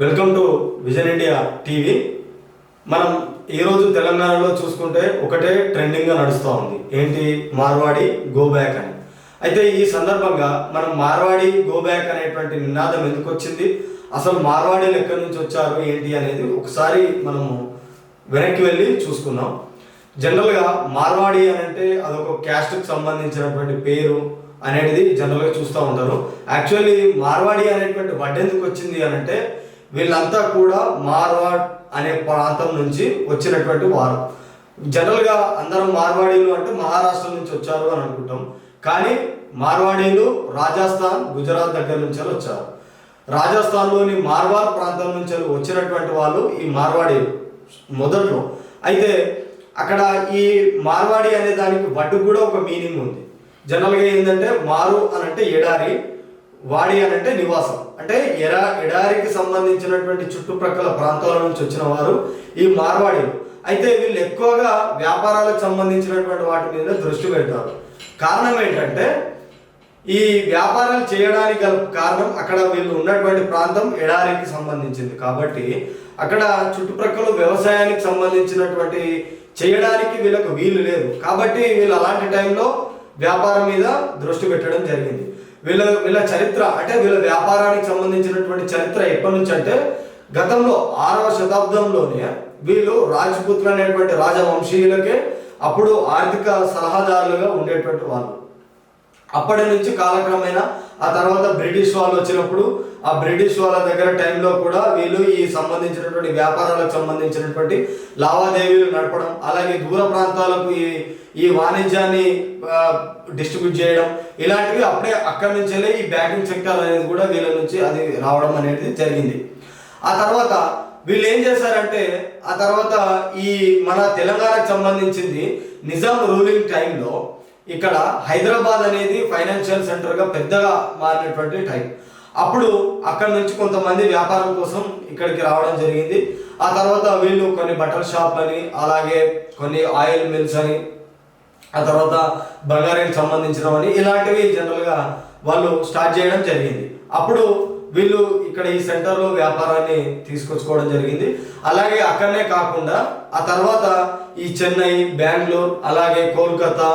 Welcome to vision India TV. మనం ఈరోజు తెలంగాణలో చూసుకుంటే ఒకటే ట్రెండింగ్గా నడుస్తూ ఉంది. ఏంటి? మార్వాడి గో బ్యాక్ అని. అయితే ఈ సందర్భంగా మనం మార్వాడి గో బ్యాక్ అనేటువంటి నినాదం ఎందుకు వచ్చింది? అసలు మార్వాడీలు ఎక్కడి నుంచి వచ్చారు ఏంటి అనేది ఒకసారి మనము వెనక్కి వెళ్ళి చూసుకుందాం. జనరల్గా మార్వాడి అని అంటే అదొక క్యాస్ట్కి సంబంధించినటువంటి పేరు అనేది జనరల్గా చూస్తూ ఉంటారు. యాక్చువల్లీ మార్వాడి అనేటువంటి వడ్డెందుకు ఎందుకు వచ్చింది అని అంటే వీళ్ళంతా కూడా మార్వాడ్ అనే ప్రాంతం నుంచి వచ్చినటువంటి వారు. జనరల్గా అందరం మార్వాడీలు అంటే మహారాష్ట్ర నుంచి వచ్చారు అని అనుకుంటాం. కానీ మార్వాడీలు రాజస్థాన్ గుజరాత్ దగ్గర నుంచి వచ్చారు. రాజస్థాన్లోని మార్వాడ్ ప్రాంతం నుంచి వచ్చినటువంటి వాళ్ళు ఈ మార్వాడీలు మొదట్లో. అయితే అక్కడ ఈ మార్వాడి అనే దానికి వడ్డు కూడా ఒక మీనింగ్ ఉంది. జనరల్గా ఏంటంటే మారు అని అంటే ఎడారి వాడి అని అంటే నివాసం. అంటే ఎరా ఎడారికి సంబంధించినటువంటి చుట్టుప్రక్కల ప్రాంతాల నుంచి వచ్చిన వారు ఈ మార్వాడీలు. అయితే వీళ్ళు ఎక్కువగా వ్యాపారాలకు సంబంధించినటువంటి వాటి మీద దృష్టి పెడతారు. కారణం ఏంటంటే ఈ వ్యాపారాలు చేయడానికి గల కారణం అక్కడ వీళ్ళు ఉన్నటువంటి ప్రాంతం ఎడారికి సంబంధించింది. కాబట్టి అక్కడ చుట్టుప్రక్కల వ్యవసాయానికి సంబంధించినటువంటి చేయడానికి వీళ్ళకు వీలు లేదు. కాబట్టి వీళ్ళు అలాంటి టైంలో వ్యాపారం మీద దృష్టి పెట్టడం జరిగింది. వీళ్ళ వీళ్ళ చరిత్ర అంటే వీళ్ళ వ్యాపారానికి సంబంధించినటువంటి చరిత్ర ఎప్పటి నుంచి అంటే గతంలో ఆరవ శతాబ్దంలోనే వీళ్ళు రాజపుత్రులు అనేటువంటి రాజవంశీయులకే అప్పుడు ఆర్థిక సలహాదారులుగా ఉండేటువంటి వాళ్ళు. అప్పటి నుంచి కాలక్రమేణా ఆ తర్వాత బ్రిటిష్ వాళ్ళు వచ్చినప్పుడు ఆ బ్రిటిష్ వాళ్ళ దగ్గర టైంలో కూడా వీళ్ళు ఈ సంబంధించినటువంటి వ్యాపారాలకు సంబంధించినటువంటి లావాదేవీలు నడపడం అలాగే దూర ప్రాంతాలకు ఈ ఈ వాణిజ్యాన్ని డిస్ట్రిబ్యూట్ చేయడం ఇలాంటివి అప్పుడే అక్కడి నుంచెల్లే ఈ బ్యాంకింగ్ సెక్టర్ అనేది కూడా వీళ్ళ నుంచి అది రావడం అనేది జరిగింది. ఆ తర్వాత వీళ్ళు ఏం చేశారంటే ఆ తర్వాత ఈ మన తెలంగాణకు సంబంధించింది నిజాం రూలింగ్ టైంలో ఇక్కడ హైదరాబాద్ అనేది ఫైనాన్షియల్ సెంటర్గా పెద్దగా మారినటువంటి టైం. అప్పుడు అక్కడ నుంచి కొంతమంది వ్యాపారం కోసం ఇక్కడికి రావడం జరిగింది. ఆ తర్వాత వీళ్ళు కొన్ని బట్టల షాప్లని అలాగే కొన్ని ఆయిల్ మిల్స్ అని ఆ తర్వాత బంగారానికి సంబంధించినవని ఇలాంటివి జనరల్గా వాళ్ళు స్టార్ట్ చేయడం జరిగింది. అప్పుడు వీళ్ళు ఇక్కడ ఈ సెంటర్లో వ్యాపారాన్ని తీసుకొచ్చుకోవడం జరిగింది. అలాగే అక్కడనే కాకుండా ఆ తర్వాత ఈ చెన్నై బెంగళూరు అలాగే కోల్కతా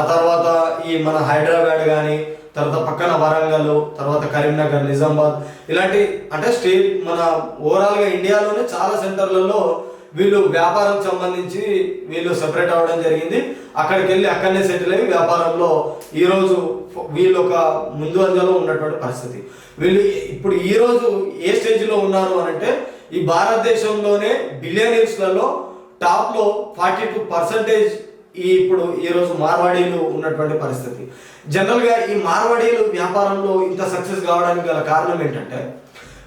ఆ తర్వాత ఈ మన హైదరాబాద్ కానీ తర్వాత పక్కన వరంగల్ తర్వాత కరీంనగర్ నిజామాబాద్ ఇలాంటి అంటే స్టేట్ మన ఓవరాల్గా ఇండియాలోనే చాలా సెంటర్లలో వీళ్ళు వ్యాపారం సంబంధించి వీళ్ళు సెపరేట్ అవ్వడం జరిగింది. అక్కడికి వెళ్ళి అక్కడనే సెటిల్ అయ్యి వ్యాపారంలో ఈరోజు వీళ్ళు ఒక ముందు అంజలో ఉన్నటువంటి పరిస్థితి. వీళ్ళు ఇప్పుడు ఈరోజు ఏ స్టేజ్లో ఉన్నారు అని అంటే ఈ భారతదేశంలోనే బిలియనీర్స్లలో టాప్లో ఫార్టీ టూ పర్సెంటేజ్ ఈ ఇప్పుడు ఈరోజు మార్వాడీలు ఉన్నటువంటి పరిస్థితి. జనరల్గా ఈ మార్వాడీలు వ్యాపారంలో ఇంత సక్సెస్ కావడానికి గల కారణం ఏంటంటే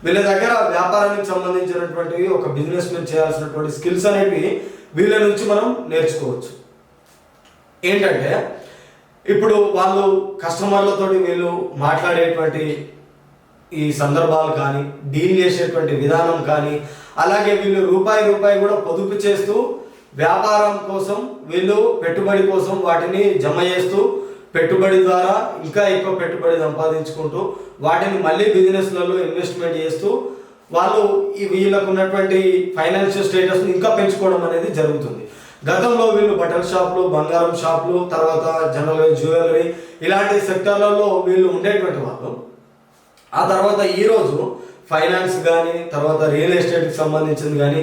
వీళ్ళ దగ్గర వ్యాపారానికి సంబంధించినటువంటి ఒక బిజినెస్ మీద చేయాల్సినటువంటి స్కిల్స్ అనేవి వీళ్ళ నుంచి మనం నేర్చుకోవచ్చు. ఏంటంటే ఇప్పుడు వాళ్ళు కస్టమర్లతో వీళ్ళు మాట్లాడేటువంటి ఈ సందర్భాలు కానీ డీల్ చేసేటువంటి విధానం కానీ అలాగే వీళ్ళు రూపాయి రూపాయి కూడా పొదుపు చేస్తూ వ్యాపారం కోసం వీళ్ళు పెట్టుబడి కోసం వాటిని జమ చేస్తూ పెట్టుబడి ద్వారా ఇంకా ఎక్కువ పెట్టుబడి సంపాదించుకుంటూ వాటిని మళ్ళీ బిజినెస్లలో ఇన్వెస్ట్మెంట్ చేస్తూ వాళ్ళు ఈ వీళ్ళకు ఉన్నటువంటి ఫైనాన్షియల్ స్టేటస్ని ఇంకా పెంచుకోవడం అనేది జరుగుతుంది. గతంలో వీళ్ళు బట్టల షాపులు బంగారం షాపులు తర్వాత జనరల్గా జ్యువెలరీ ఇలాంటి సెక్టర్లలో వీళ్ళు ఉండేటువంటి వాళ్ళు. ఆ తర్వాత ఈరోజు ఫైనాన్స్ కానీ తర్వాత రియల్ ఎస్టేట్కి సంబంధించింది కానీ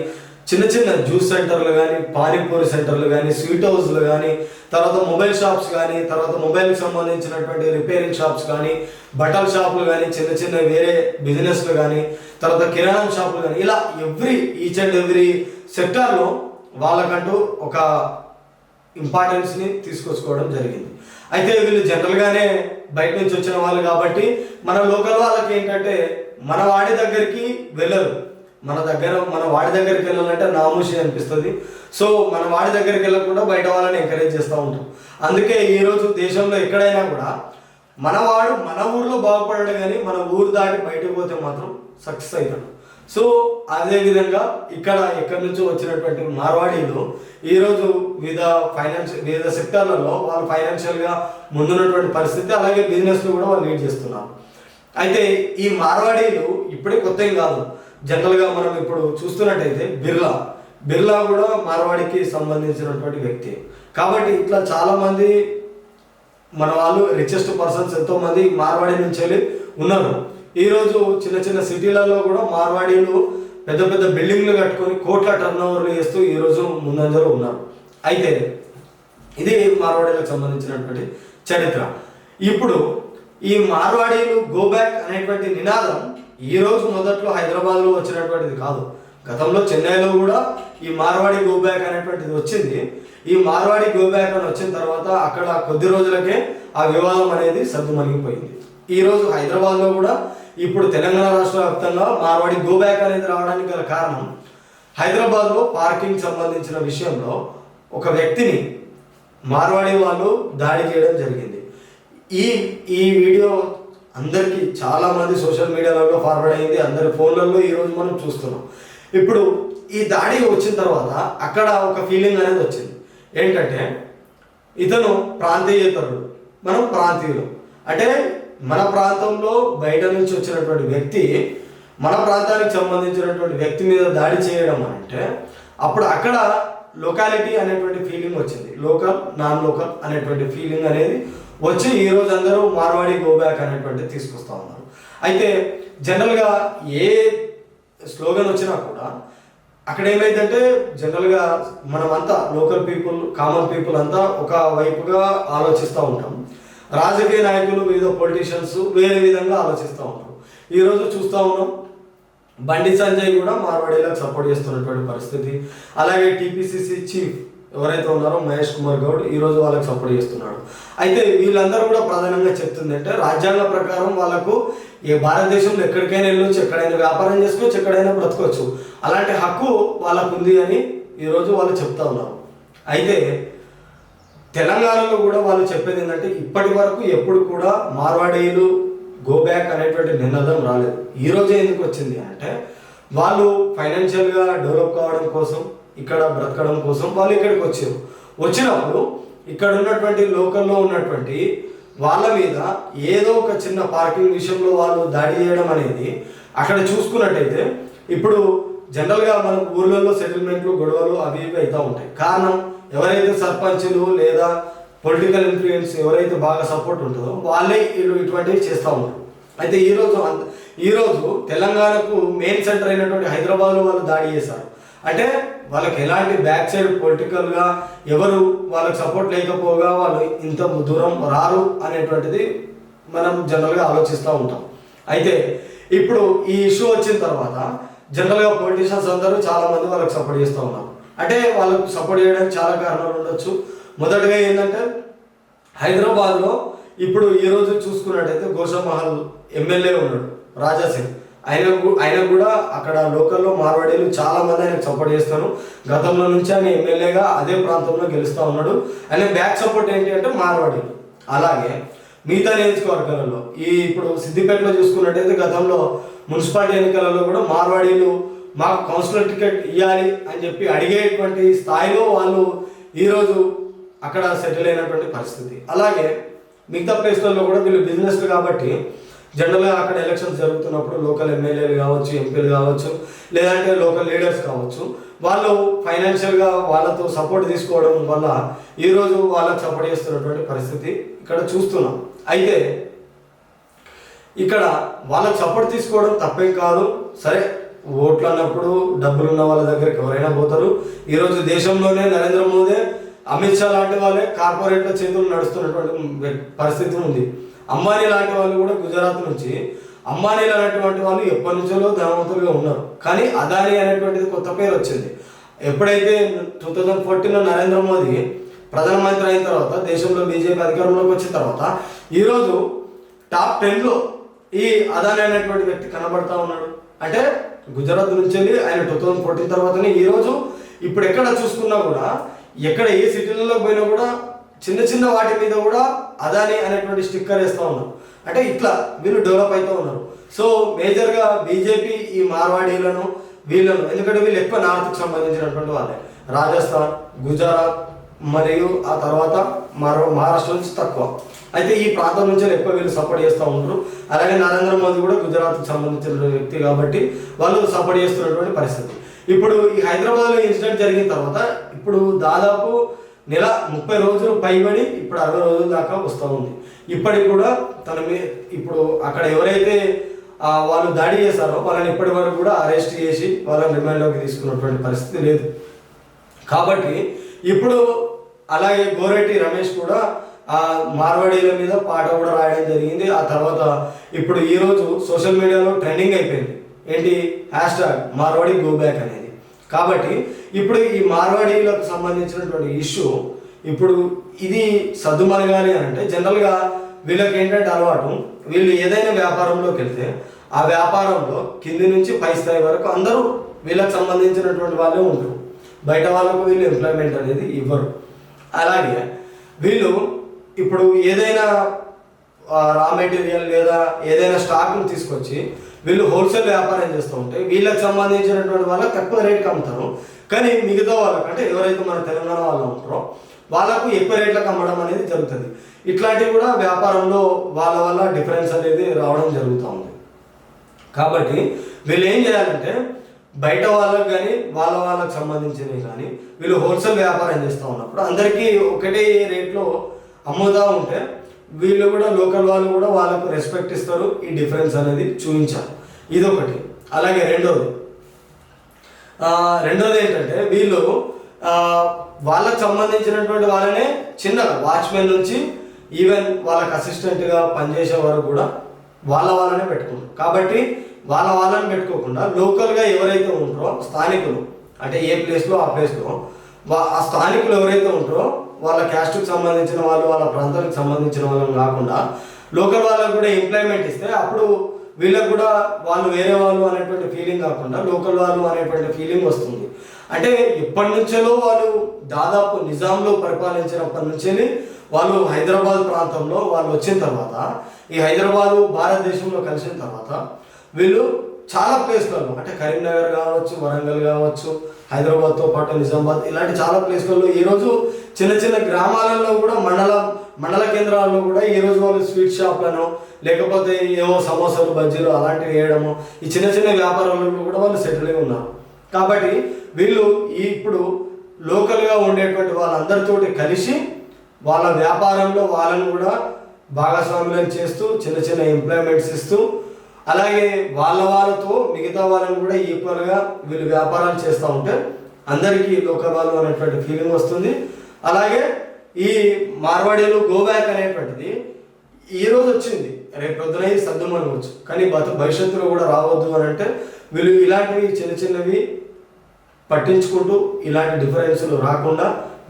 చిన్న చిన్న జ్యూస్ సెంటర్లు కానీ పానీపూరి సెంటర్లు కానీ స్వీట్ హౌస్లు కానీ తర్వాత మొబైల్ షాప్స్ కానీ తర్వాత మొబైల్కి సంబంధించినటువంటి రిపేరింగ్ షాప్స్ కానీ బట్టల షాపులు కానీ చిన్న చిన్న వేరే బిజినెస్లు కానీ తర్వాత కిరాణం షాపులు కానీ ఇలా ఎవ్రీ ఈచ్ అండ్ ఎవ్రీ సెక్టార్లో వాళ్ళకంటూ ఒక ఇంపార్టెన్స్ని తీసుకొచ్చుకోవడం జరిగింది. అయితే వీళ్ళు జనరల్గానే బయట నుంచి వచ్చిన వాళ్ళు కాబట్టి మన లోకల్ వాళ్ళకి ఏంటంటే మన వాడి దగ్గరికి వెళ్ళరు. మన దగ్గర మన వాడి దగ్గరికి వెళ్ళాలంటే నామూషి అనిపిస్తుంది. సో మన వాడి దగ్గరికి వెళ్ళకుండా బయట వాళ్ళని ఎంకరేజ్ చేస్తూ ఉంటాం. అందుకే ఈరోజు దేశంలో ఎక్కడైనా కూడా మనవాడు మన ఊర్లో బాగుపడాడు కానీ మన ఊరు దాటి బయటకు పోతే మాత్రం సక్సెస్ అవుతాడు. సో అదేవిధంగా ఇక్కడ ఎక్కడి నుంచి వచ్చినటువంటి మార్వాడీలు ఈరోజు వివిధ ఫైనాన్షియల్ వివిధ సెక్టర్లలో వాళ్ళు ఫైనాన్షియల్గా ముందున్నటువంటి పరిస్థితి అలాగే బిజినెస్లో కూడా వాళ్ళు లీడ్ చేస్తున్నారు. అయితే ఈ మార్వాడీలు ఇప్పుడే కొత్త కాదు. జనరల్గా మనం ఇప్పుడు చూస్తున్నట్టయితే బిర్లా. బిర్లా కూడా మార్వాడికి సంబంధించినటువంటి వ్యక్తి. కాబట్టి ఇట్లా చాలామంది మన వాళ్ళు రిచెస్ట్ పర్సన్స్ ఎంతోమంది మార్వాడి నుంచి వెళ్ళి ఉన్నారు. ఈరోజు చిన్న చిన్న సిటీలలో కూడా మార్వాడీలు పెద్ద పెద్ద బిల్డింగ్లు కట్టుకొని కోట్ల టర్న్ ఓవర్లు చేస్తూ ఈరోజు ముందంజలో ఉన్నారు. అయితే ఇది మార్వాడీలకు సంబంధించినటువంటి చరిత్ర. ఇప్పుడు ఈ మార్వాడీలు గో బ్యాక్ అనేటువంటి నినాదం ఈ రోజు మొదట్లో హైదరాబాద్లో వచ్చినటువంటిది కాదు. గతంలో చెన్నైలో కూడా ఈ మార్వాడి గో బ్యాక్ అనేటువంటిది వచ్చింది. ఈ మార్వాడి గో బ్యాక్ అని వచ్చిన తర్వాత అక్కడ కొద్ది రోజులకే ఆ వివాదం అనేది సర్దుమణిగిపోయింది ఈరోజు హైదరాబాద్లో కూడా ఇప్పుడు తెలంగాణ రాష్ట్ర వ్యాప్తంగా మార్వాడి గో బ్యాక్ అనేది రావడానికి గల కారణం హైదరాబాద్లో పార్కింగ్ సంబంధించిన విషయంలో ఒక వ్యక్తిని మార్వాడి వాళ్ళు దాడి చేయడం జరిగింది. ఈ ఈ వీడియో అందరికీ చాలా మంది సోషల్ మీడియాలలో ఫార్వర్డ్ అయింది అందరి ఫోన్లలో ఈరోజు మనం చూస్తున్నాం. ఇప్పుడు ఈ దాడి వచ్చిన తర్వాత అక్కడ ఒక ఫీలింగ్ అనేది వచ్చింది. ఏంటంటే ఇతను ప్రాంతీయేతరుడు మనం ప్రాంతీయులు. అంటే మన ప్రాంతంలో బయట నుంచి వచ్చినటువంటి వ్యక్తి మన ప్రాంతానికి సంబంధించినటువంటి వ్యక్తి మీద దాడి చేయడం అంటే అప్పుడు అక్కడ లొకాలిటీ అనేటువంటి ఫీలింగ్ వచ్చింది. లోకల్ నాన్ లోకల్ అనేటువంటి ఫీలింగ్ అనేది వచ్చి ఈ రోజు అందరూ మార్వాడి గోబ్యాక్ అనేటువంటిది తీసుకొస్తూ తీసుకొస్తా ఉన్నారు. అయితే జనరల్గా ఏ స్లోగన్ వచ్చినా కూడా అక్కడ ఏమైందంటే జనరల్గా మనమంతా లోకల్ పీపుల్ కామన్ పీపుల్ అంతా ఒక వైపుగా ఆలోచిస్తూ ఉంటాం. రాజకీయ నాయకులు వివిధ పొలిటీషియన్స్ వేరే విధంగా ఆలోచిస్తూ ఉంటారు. ఈరోజు చూస్తూ ఉన్నాం బండి సంజయ్ కూడా మార్వాడీలకు సపోర్ట్ చేస్తున్నటువంటి పరిస్థితి. అలాగే టీపీసీసీ చీఫ్ ఎవరైతే ఉన్నారో మహేష్ కుమార్ గౌడ్ ఈరోజు వాళ్ళకి సపోర్ట్ చేస్తున్నాడు. అయితే వీళ్ళందరూ కూడా ప్రధానంగా చెప్తుంది అంటే రాజ్యాంగ ప్రకారం వాళ్ళకు ఏ భారతదేశంలో ఎక్కడికైనా వెళ్ళొచ్చు ఎక్కడైనా వ్యాపారం చేసుకోవచ్చు ఎక్కడైనా బ్రతకవచ్చు అలాంటి హక్కు వాళ్ళకు ఉంది అని ఈరోజు వాళ్ళు చెప్తా ఉన్నారు. అయితే తెలంగాణలో కూడా వాళ్ళు చెప్పేది ఏంటంటే ఇప్పటి వరకు ఎప్పుడు కూడా మార్వాడీలు గో బ్యాక్ అనేటువంటి నినాదం రాలేదు. ఈ ఎందుకు వచ్చింది అంటే వాళ్ళు ఫైనాన్షియల్గా డెవలప్ కావడం కోసం ఇక్కడ బ్రతకడం కోసం వాళ్ళు ఇక్కడికి వచ్చారు. వచ్చినప్పుడు ఇక్కడ ఉన్నటువంటి లోకల్లో ఉన్నటువంటి వాళ్ళ మీద ఏదో ఒక చిన్న పార్కింగ్ విషయంలో వాళ్ళు దాడి చేయడం అనేది అక్కడ చూసుకున్నట్టయితే ఇప్పుడు జనరల్గా మన ఊర్లలో సెటిల్మెంట్లు గొడవలు అవి ఇవి అవుతూ ఉంటాయి. కారణం ఎవరైతే సర్పంచులు లేదా పొలిటికల్ ఇన్ఫ్లుయెన్స్ ఎవరైతే బాగా సపోర్ట్ ఉంటుందో వాళ్ళే ఇటువంటివి చేస్తూ ఉంటారు. అయితే ఈరోజు అంత- ఈరోజు తెలంగాణకు మెయిన్ సెంటర్ అయినటువంటి హైదరాబాద్లో వాళ్ళు దాడి చేశారు. అంటే వాళ్ళకి ఎలాంటి బ్యాక్ సైడ్ పొలిటికల్గా ఎవరు వాళ్ళకి సపోర్ట్ లేకపోగా వాళ్ళు ఇంత దూరం రారు అనేటువంటిది మనం జనరల్గా ఆలోచిస్తూ ఉంటాం. అయితే ఇప్పుడు ఈ ఇష్యూ వచ్చిన తర్వాత జనరల్గా పొలిటీషియన్స్ అందరూ చాలామంది వాళ్ళకి సపోర్ట్ చేస్తూ ఉన్నారు. అంటే వాళ్ళకు సపోర్ట్ చేయడానికి చాలా కారణాలు ఉండొచ్చు. మొదటగా ఏంటంటే హైదరాబాద్లో ఇప్పుడు ఈ రోజు చూసుకున్నట్టయితే గోషమహల్ ఎమ్మెల్యే ఉన్నాడు రాజాసింగ్. ఆయన గు- ఆయన కూడా అక్కడ లోకల్లో మార్వాడీలు చాలా మంది ఆయనకు సపోర్ట్ చేస్తారు. గతంలో నుంచి ఆయన ఎమ్మెల్యేగా అదే ప్రాంతంలో గెలుస్తూ ఉన్నాడు. ఆయన బ్యాక్ సపోర్ట్ ఏంటి అంటే మార్వాడీలు అలాగే మిగతా నియోజకవర్గాలలో ఈ ఇప్పుడు సిద్దిపేటలో చూసుకున్నట్టయితే గతంలో మున్సిపాలిటీ ఎన్నికలలో కూడా మార్వాడీలు మాకు కౌన్సిలర్ టికెట్ ఇవ్వాలి అని చెప్పి అడిగేటువంటి స్థాయిలో వాళ్ళు ఈరోజు అక్కడ సెటిల్ అయినటువంటి పరిస్థితి. అలాగే మిగతా ప్లేస్లలో కూడా వీళ్ళు బిజినెస్లు కాబట్టి జనరల్గా అక్కడ ఎలక్షన్స్ జరుగుతున్నప్పుడు లోకల్ ఎమ్మెల్యేలు కావచ్చు ఎంపీలు కావచ్చు లేదంటే లోకల్ లీడర్స్ కావచ్చు వాళ్ళు ఫైనాన్షియల్గా వాళ్ళతో సపోర్ట్ తీసుకోవడం వల్ల ఈరోజు వాళ్ళకి సపోర్ట్ చేస్తున్నటువంటి పరిస్థితి ఇక్కడ చూస్తున్నాం. అయితే ఇక్కడ వాళ్ళకి సపోర్ట్ తీసుకోవడం తప్పేం కాదు. సరే ఓట్లు అన్నప్పుడు డబ్బులు ఉన్న వాళ్ళ దగ్గరికి ఎవరైనా పోతారు. ఈరోజు దేశంలోనే నరేంద్ర మోదీ అమిత్ షా లాంటి వాళ్ళే కార్పొరేట్ల చేతులు నడుస్తున్నటువంటి పరిస్థితి ఉంది. అంబానీ లాంటి వాళ్ళు కూడా గుజరాత్ నుంచి అంబానీ అనేటువంటి వాళ్ళు ఎప్పటి నుంచో ధనవంతులుగా ఉన్నారు. కానీ అదానీ అనేటువంటిది కొత్త పేరు వచ్చింది. ఎప్పుడైతే టూ థౌజండ్ ఫోర్టీన్లో నరేంద్ర మోదీ ప్రధానమంత్రి అయిన తర్వాత దేశంలో బీజేపీ అధికారంలోకి వచ్చిన తర్వాత ఈరోజు టాప్ టెన్లో ఈ అదాని అనేటువంటి వ్యక్తి కనబడతా ఉన్నాడు. అంటే గుజరాత్ నుంచి వెళ్ళి ఆయన టూ థౌజండ్ ఫోర్టీన్ తర్వాతనే ఈరోజు ఇప్పుడు ఎక్కడ చూసుకున్నా కూడా ఎక్కడ ఏ సిటీలలో పోయినా కూడా చిన్న చిన్న వాటి మీద కూడా అదాని అనేటువంటి స్టిక్కర్ వేస్తూ ఉన్నారు. అంటే ఇట్లా వీళ్ళు డెవలప్ అవుతూ ఉన్నారు. సో మేజర్గా బీజేపీ ఈ మార్వాడీలను వీళ్ళను ఎందుకంటే వీళ్ళు ఎక్కువ నార్త్కి సంబంధించినటువంటి వాళ్ళే. రాజస్థాన్ గుజరాత్ మరియు ఆ తర్వాత మరో మహారాష్ట్ర నుంచి తక్కువ. అయితే ఈ ప్రాంతం నుంచి ఎక్కువ వీళ్ళు సపోర్ట్ చేస్తూ ఉంటారు అలాగే నరేంద్ర మోదీ కూడా గుజరాత్కి సంబంధించిన వ్యక్తి కాబట్టి వాళ్ళు సపోర్ట్ చేస్తున్నటువంటి పరిస్థితి. ఇప్పుడు ఈ హైదరాబాద్లో ఇన్సిడెంట్ జరిగిన తర్వాత ఇప్పుడు దాదాపు నెల ముప్పై రోజులు పైబడి ఇప్పుడు అరవై రోజుల దాకా వస్తూ ఉంది. ఇప్పటికి కూడా తన మీ ఇప్పుడు అక్కడ ఎవరైతే వాళ్ళు దాడి చేశారో వాళ్ళని ఇప్పటి వరకు కూడా అరెస్ట్ చేసి వాళ్ళని రిమాండ్లోకి తీసుకున్నటువంటి పరిస్థితి లేదు. కాబట్టి ఇప్పుడు అలాగే గోరెడ్డి రమేష్ కూడా ఆ మార్వాడీల మీద పాట కూడా రాయడం జరిగింది. ఆ తర్వాత ఇప్పుడు ఈరోజు సోషల్ మీడియాలో ట్రెండింగ్ అయిపోయింది. ఏంటి? Hashtag Marwadi go back అనేది. కాబట్టి ఇప్పుడు ఈ మార్వాడీలకు సంబంధించినటువంటి ఇష్యూ ఇప్పుడు ఇది సద్దుమణగాలి అని అంటే జనరల్గా వీళ్ళకి ఏంటంటే అలవాటు వీళ్ళు ఏదైనా వ్యాపారంలోకి వెళ్తే ఆ వ్యాపారంలో కింది నుంచి పై స్థాయి వరకు అందరూ వీళ్ళకి సంబంధించినటువంటి వాళ్ళే ఉంటారు. బయట వాళ్ళకు వీళ్ళు ఎంప్లాయ్మెంట్ అనేది ఇవ్వరు. అలాగే వీళ్ళు ఇప్పుడు ఏదైనా రా మెటీరియల్ లేదా ఏదైనా స్టాక్ను తీసుకొచ్చి వీళ్ళు హోల్సేల్ వ్యాపారం చేస్తూ ఉంటే వీళ్ళకి సంబంధించినటువంటి వాళ్ళకి తక్కువ రేట్కి అమ్ముతారు. కానీ మిగతా వాళ్ళకి అంటే ఎవరైతే మన తెలంగాణ వాళ్ళు ఉంటారో వాళ్ళకు ఎక్కువ రేట్లకు అమ్మడం అనేది జరుగుతుంది. ఇట్లాంటివి కూడా వ్యాపారంలో వాళ్ళ వల్ల డిఫరెన్స్ అనేది రావడం జరుగుతూ ఉంది. కాబట్టి వీళ్ళు ఏం చేయాలంటే బయట వాళ్ళకి కానీ వాళ్ళ వాళ్ళకి సంబంధించినవి కానీ వీళ్ళు హోల్సేల్ వ్యాపారం చేస్తూ ఉన్నప్పుడు అందరికీ ఒకటే రేట్లో అమ్ముతూ ఉంటే వీళ్ళు కూడా లోకల్ వాళ్ళు కూడా వాళ్ళకు రెస్పెక్ట్ ఇస్తారు. ఈ డిఫరెన్స్ అనేది చూపించాలి. ఇదొకటి. అలాగే రెండోది. రెండోది ఏంటంటే వీళ్ళు వాళ్ళకు వాళ్ళకి సంబంధించినటువంటి వాళ్ళనే చిన్నగా వాచ్మెన్ నుంచి ఈవెన్ వాళ్ళకి అసిస్టెంట్గా పనిచేసే వరకు కూడా వాళ్ళ వాళ్ళనే పెట్టుకున్నారు కాబట్టి వాళ్ళ వాళ్ళని పెట్టుకోకుండా లోకల్గా ఎవరైతే ఉంటారో స్థానికులు అంటే ఏ ప్లేస్లో ఆ ప్లేస్లో వా- ఆ స్థానికులు ఎవరైతే ఉంటారో వాళ్ళ క్యాస్ట్కి సంబంధించిన వాళ్ళు వాళ్ళ ప్రాంతానికి సంబంధించిన వాళ్ళని కాకుండా లోకల్ వాళ్ళకు కూడా ఎంప్లాయ్మెంట్ ఇస్తే అప్పుడు వీళ్ళకు కూడా వాళ్ళు వేరే వాళ్ళు అనేటువంటి ఫీలింగ్ కాకుండా లోకల్ వాళ్ళు అనేటువంటి ఫీలింగ్ వస్తుంది. అంటే ఎప్పటి నుంచో వాళ్ళు దాదాపు నిజాంలో పరిపాలించినప్పటి నుంచి వాళ్ళు హైదరాబాద్ ప్రాంతంలో వాళ్ళు వచ్చిన తర్వాత ఈ హైదరాబాదు భారతదేశంలో కలిసిన తర్వాత వీళ్ళు చాలా ప్లేస్లలో అంటే కరీంనగర్ కావచ్చు వరంగల్ కావచ్చు హైదరాబాద్తో పాటు నిజామాబాద్ ఇలాంటి చాలా ప్లేస్లలో ఈరోజు చిన్న చిన్న గ్రామాలలో కూడా మండల మండల కేంద్రాల్లో కూడా ఈరోజు వాళ్ళు స్వీట్ షాప్లను లేకపోతే ఏవో సమోసాలు బజ్జీలు అలాంటివి వేయడము ఈ చిన్న చిన్న వ్యాపారాలలో కూడా వాళ్ళు సెటిల్ అయి ఉన్నారు. కాబట్టి వీళ్ళు ఇప్పుడు లోకల్గా ఉండేటువంటి వాళ్ళందరితోటి కలిసి వాళ్ళ వ్యాపారంలో వాళ్ళని కూడా భాగస్వామ్యం చేస్తూ చిన్న చిన్న ఎంప్లాయ్మెంట్స్ ఇస్తూ అలాగే వాళ్ళ వాళ్ళతో మిగతా వాళ్ళని కూడా ఈక్వల్గా వీళ్ళు వ్యాపారాలు చేస్తూ ఉంటే అందరికీ లోకబాలు అనేటువంటి ఫీలింగ్ వస్తుంది. అలాగే ఈ మార్వాడీలు గోబ్యాక్ అనేటువంటిది ఈరోజు వచ్చింది. రేపు పొద్దున సర్దుమనవచ్చు కానీ భవిష్యత్తులో కూడా రావద్దు అని అంటే వీళ్ళు ఇలాంటివి చిన్న చిన్నవి పట్టించుకుంటూ ఇలాంటి డిఫరెన్స్లు రాకుండా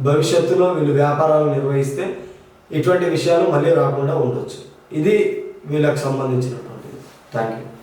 భవిష్యత్తులో వీళ్ళు వ్యాపారాలు నిర్వహిస్తే ఇటువంటి విషయాలు మళ్ళీ రాకుండా ఉండొచ్చు. ఇది వీళ్ళకి సంబంధించినటువంటి Thank you.